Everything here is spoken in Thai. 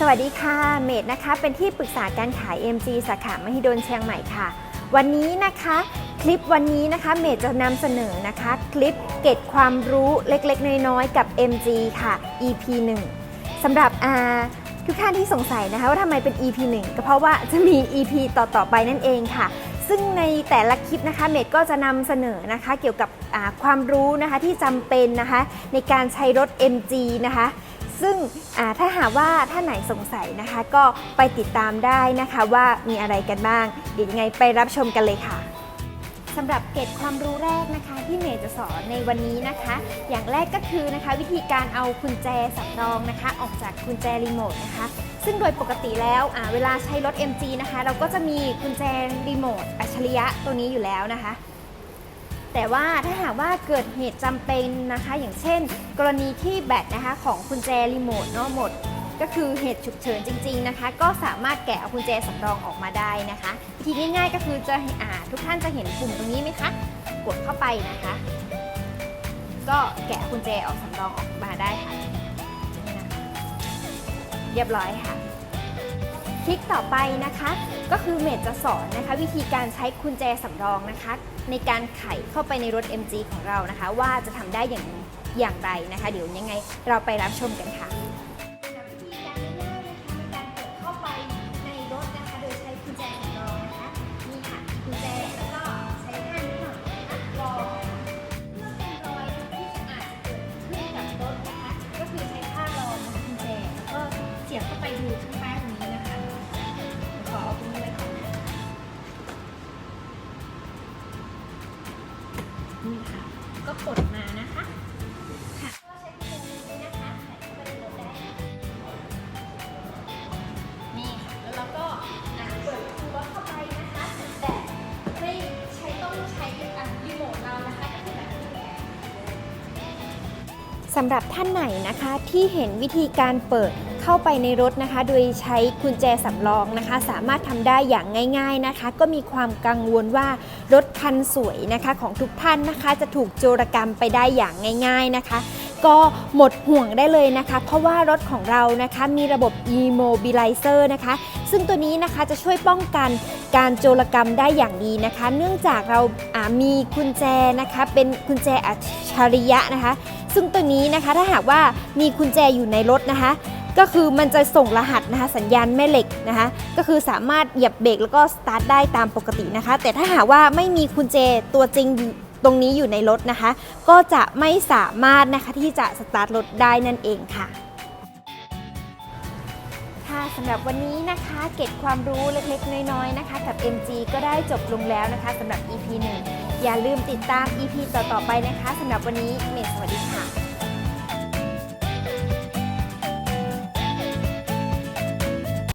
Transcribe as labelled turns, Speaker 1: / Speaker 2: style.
Speaker 1: สวัสดีค่ะ เมดนะคะ เป็นที่ปรึกษาการขาย MG สาขามหิดลเชียงใหม่ค่ะ วันนี้นะคะ คลิปวันนี้นะคะ เมดจะนำเสนอนะคะ คลิปเกร็ดความรู้เล็กๆ น้อยๆ กับ MG ค่ะ EP 1สำหรับอาทุกท่านที่สงสัยนะคะว่าทำไมเป็น EP 1 ก็เพราะว่าจะมี EP ต่อๆไปนั่นเองค่ะ ซึ่งในแต่ละคลิปนะคะเมดก็จะนำเสนอนะคะ เกี่ยวกับความรู้นะคะที่จำเป็นนะคะ ในการใช้รถ MG นะคะ ซึ่งถ้าหากว่าท่านไหนสงสัยนะคะ ก็ไปติดตามได้นะคะว่ามีอะไรกันบ้างเดี๋ยวยังไงไปรับชมกันเลยค่ะสำหรับเกร็ดความรู้แรกนะคะ ที่เมย์จะสอนในวันนี้นะคะ อย่างแรกก็คือนะคะ วิธีการเอากุญแจสำรองนะคะ ออกจากกุญแจรีโมทนะคะ ซึ่งโดยปกติแล้วเวลาใช้รถ MG นะคะ เราก็จะมีกุญแจรีโมทอัจฉริยะตัวนี้อยู่แล้วนะคะ แต่ว่าถ้าหากว่าเกิดเหตุจำเป็นนะคะ อย่างเช่น กรณีที่แบตนะคะของกุญแจรีโมทเนาะหมด ก็คือเหตุฉุกเฉินจริง ๆนะคะ ก็สามารถแกะเอากุญแจสำรองออกมาได้นะคะวิธีง่ายๆก็คือจะอ่าทุกท่านจะเห็นปุ่มตรงนี้ไหมคะ กดเข้าไปนะคะ ก็แกะกุญแจออกสำรองออกมาได้ค่ะนี่นะคะเรียบร้อยค่ะ คลิกต่อไปนะคะ ก็คือเมดจะสอนนะคะ วิธีการใช้กุญแจสำรองนะคะ ในการไขเข้าไปในรถ MG ของเรานะคะ ว่าจะทำได้อย่างอย่างไรนะคะ เดี๋ยวยังไงเราไปรับชมกันค่ะ ก็กดมานะคะ สำหรับท่านไหนนะคะที่เห็นวิธีการเปิดเข้าไปในรถนะคะ โดยใช้กุญแจสำรองนะคะ สามารถทำได้อย่างง่าย ๆนะคะ ก็มีความกังวลว่ารถคันสวยนะคะของทุกท่านนะคะ จะถูกโจรกรรมไปได้อย่างง่าย ๆนะคะ ก็หมดห่วงได้เลยนะคะ เพราะว่ารถของเรานะคะมีระบบ e-mobilizer นะคะ ซึ่งตัวนี้นะคะจะช่วยป้องกันการโจรกรรมได้อย่างดีนะคะ เนื่องจากเราอ่ามีกุญแจนะคะ เป็นกุญแจอัจฉริยะนะคะ ซึ่งตัวนี้นะคะถ้าหากว่ามีกุญแจอยู่ในรถนะคะ ก็คือมันจะส่งรหัสนะคะสัญญาณแม่เหล็กนะคะ ก็คือสามารถเหยียบเบรกแล้วก็สตาร์ทได้ตามปกตินะคะ แต่ถ้าหากว่าไม่มีกุญแจตัวจริงอยู่ตรงนี้อยู่ในรถนะคะ ก็จะไม่สามารถนะคะที่จะสตาร์ทรถได้นั่นเองค่ะ ค่ะสำหรับวันนี้นะคะเก็บความรู้เล็กๆ น้อยๆนะคะ กับ MG ก็ได้จบลงแล้วนะคะสำหรับ EP 1 อย่าลืมติดตาม EP ต่อๆไปนะคะสำหรับวันนี้เมย์สวัสดีค่ะ